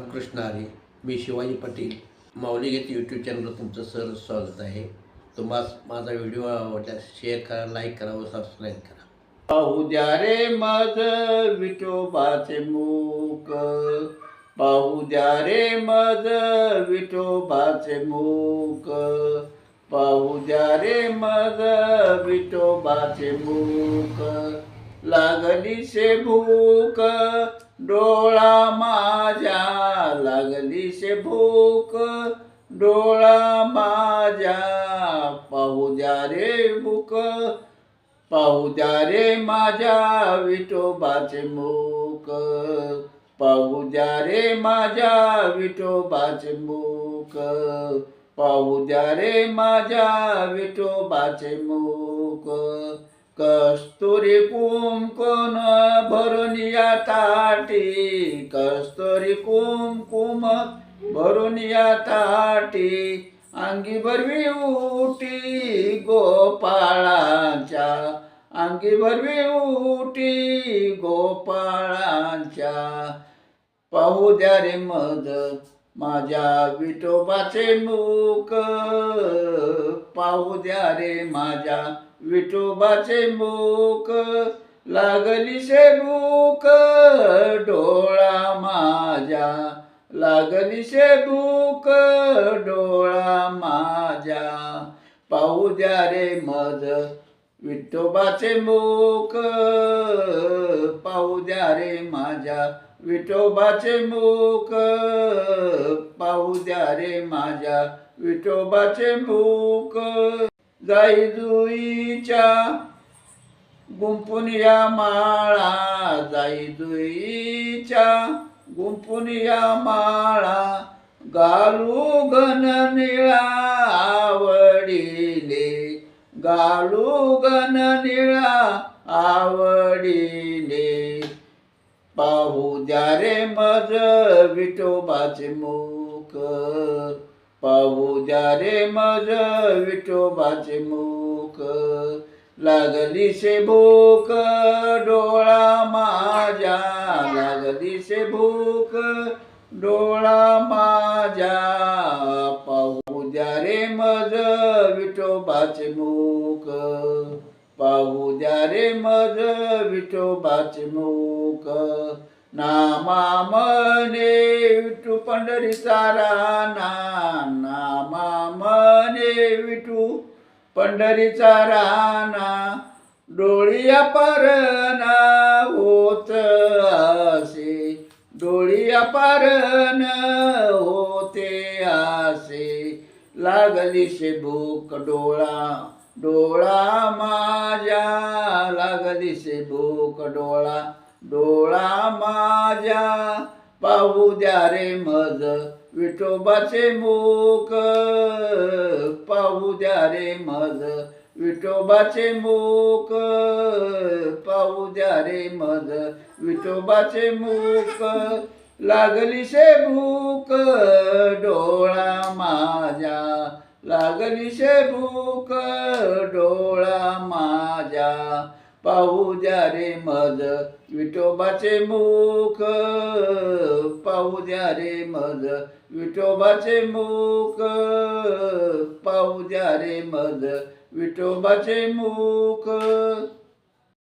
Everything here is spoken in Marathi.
रामकृष्ण हरी मी शिवाजी पाटील. माऊली घेत यूट्यूब चॅनलवर तुमचं सर स्वागत आहे. तुम्हा माझा व्हिडिओ आवडल्यास शेअर करा लाईक करा व सबस्क्राईब करा. पाहू द्या रे माझ विठोबाचे मूक. पाहू द्या रे माझ विठोबाचे मूक. पाहू द्या रे मज विठोबाचे मूक. लागली से भूक. डोळा माझ्या भूक डोळा माझ्या पाहू द्या रे भूक. पाहू द्या रे माझ्या विठोबाचे मूक. पाहू द्या रे माझ्या विठोबाचे मूक. पाहू द्या रे माझ्या विठोबाचे मूक. कस्तुरी कुंकुम भरुनिया ताटी कस्तुरी कुंकुम भरुनिया ताटी अंगी भरवी उटी गोपाळांच्या अंगी भरवी उटी गोपाळांच्या. पाहू द्या रे मद माझ्या विठोबाचे मुख पाहू द्या रे माझ्या विठोबाचे मुख. लागली से भूक डोळा माझ्या. लागली से भूक डोळा माझ्या. पाहू द्या रे मज विठोबाचे मुख पाहू द्या रे माझ्या. विठोबाचे मुख पाहू द्या रे माझ्या. विठोबाचे मुख जाई जुईच्या गुंपून या माळा जाई जुईच्या गुंपून या माळा. गालू घन निळा गालू घन निळा आवडीने. पाहू द्या रे मज विठोबाचे मुख. पाहू द्या रे मज विठोबाचे मुख. लागली से भूक डोळा माझ्या. लागली से भूक डोळा माझ्या. प्रेम ज मज विठोबाचे मुख. पाहू द्या रे मज विठोबाचे मुख. नामा मने विठू पंढरीचा राना नामा मने विठू पंढरीचा राना डोळिया परना होत असे. डोळिया पारण लागलीसे भूक डोळा डोळा माझ्या. लागलीसे भूक डोळा डोळा माझ्या. पाहू द्या रे मज विठोबाचे मोक पाहू द्या रे मज विठोबाचे मोक पाहू द्या रे मज विठोबाचे मोक लागलीशे भूक डोळा माझ्या. लागलीशे भूक डोळा माझ्या. पाहू द्या रे मज विठोबाचे मुख. पाहू द्या रे मज विठोबाचे मुख. पाहू द्या रे मज विठोबाचे मुख.